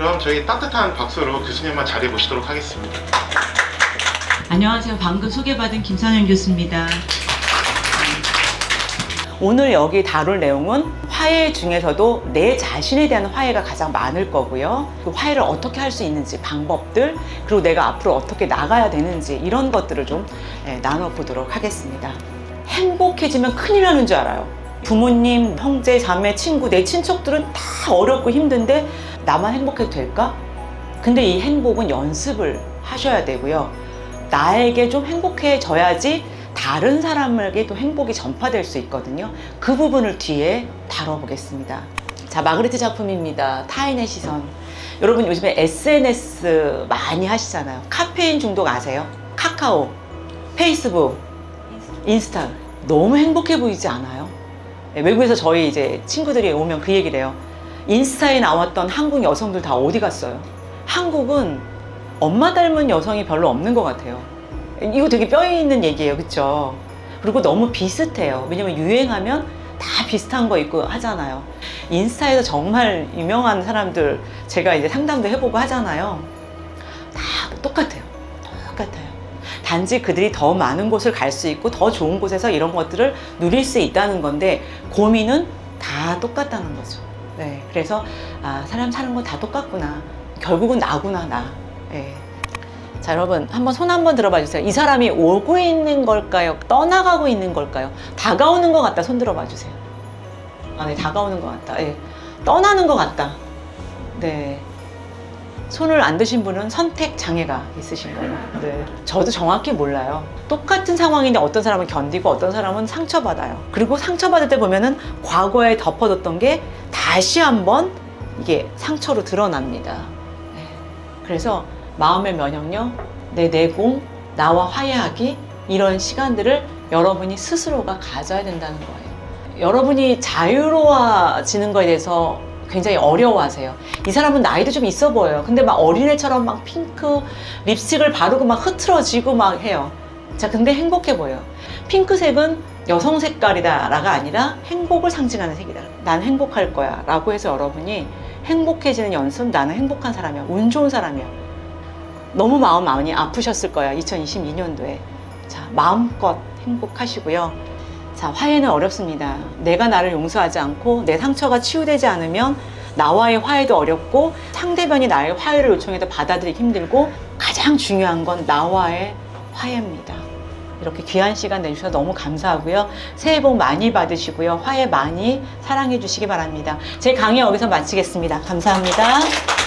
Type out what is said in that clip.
그럼 저희 따뜻한 박수로 교수님만 자리해 보시도록 하겠습니다. 안녕하세요. 방금 소개받은 김선영 교수입니다. 오늘 여기 다룰 내용은 화해 중에서도 내 자신에 대한 화해가 가장 많을 거고요. 그 화해를 어떻게 할 수 있는지 방법들 그리고 내가 앞으로 어떻게 나가야 되는지 이런 것들을 좀 예, 나눠보도록 하겠습니다. 행복해지면 큰일 나는 줄 알아요. 부모님, 형제, 자매, 친구, 내 친척들은 다 어렵고 힘든데 나만 행복해도 될까? 근데 이 행복은 연습을 하셔야 되고요. 나에게 좀 행복해져야지 다른 사람에게 또 행복이 전파될 수 있거든요. 그 부분을 뒤에 다뤄보겠습니다. 자, 마그리트 작품입니다. 타인의 시선. 여러분 요즘에 SNS 많이 하시잖아요. 카페인 중독 아세요? 카카오, 페이스북, 인스타. 너무 행복해 보이지 않아요? 네, 외국에서 저희 이제 친구들이 오면 그 얘기를 해요. 인스타에 나왔던 한국 여성들 다 어디 갔어요? 한국은 엄마 닮은 여성이 별로 없는 것 같아요. 이거 되게 뼈 있는 얘기예요. 그쵸? 그리고 너무 비슷해요. 왜냐면 유행하면 다 비슷한 거 있고 하잖아요. 인스타에서 정말 유명한 사람들 제가 이제 상담도 해보고 하잖아요. 다 똑같아요. 똑같아요. 단지 그들이 더 많은 곳을 갈 수 있고 더 좋은 곳에서 이런 것들을 누릴 수 있다는 건데 고민은 다 똑같다는 거죠. 네. 그래서 아, 사람 사는 거 다 똑같구나. 결국은 나구나, 나. 예. 자, 여러분, 한번 손 한번 들어봐 주세요. 이 사람이 오고 있는 걸까요? 떠나가고 있는 걸까요? 다가오는 것 같다. 손 들어봐 주세요. 아, 네, 다가오는 것 같다. 예. 떠나는 것 같다. 네. 손을 안 드신 분은 선택 장애가 있으신 거예요. 네. 저도 정확히 몰라요. 똑같은 상황인데 어떤 사람은 견디고 어떤 사람은 상처받아요. 그리고 상처받을 때 보면은 과거에 덮어뒀던 게 다시 한번 이게 상처로 드러납니다. 네. 그래서 마음의 면역력, 내 내공, 나와 화해하기 이런 시간들을 여러분이 스스로가 가져야 된다는 거예요. 여러분이 자유로워지는 거에 대해서 굉장히 어려워하세요. 이 사람은 나이도 좀 있어 보여요. 근데 막 어린애처럼 막 핑크 립스틱을 바르고 막 흐트러지고 막 해요. 자, 근데 행복해 보여요. 핑크색은 여성 색깔이다라가 아니라 행복을 상징하는 색이다. 난 행복할 거야. 라고 해서 여러분이 행복해지는 연습, 나는 행복한 사람이야. 운 좋은 사람이야. 너무 마음 많이 아프셨을 거야. 2022년도에. 자, 마음껏 행복하시고요. 자, 화해는 어렵습니다. 내가 나를 용서하지 않고 내 상처가 치유되지 않으면 나와의 화해도 어렵고 상대방이 나의 화해를 요청해도 받아들이기 힘들고 가장 중요한 건 나와의 화해입니다. 이렇게 귀한 시간 내주셔서 너무 감사하고요. 새해 복 많이 받으시고요. 화해 많이 사랑해 주시기 바랍니다. 제 강의 여기서 마치겠습니다. 감사합니다.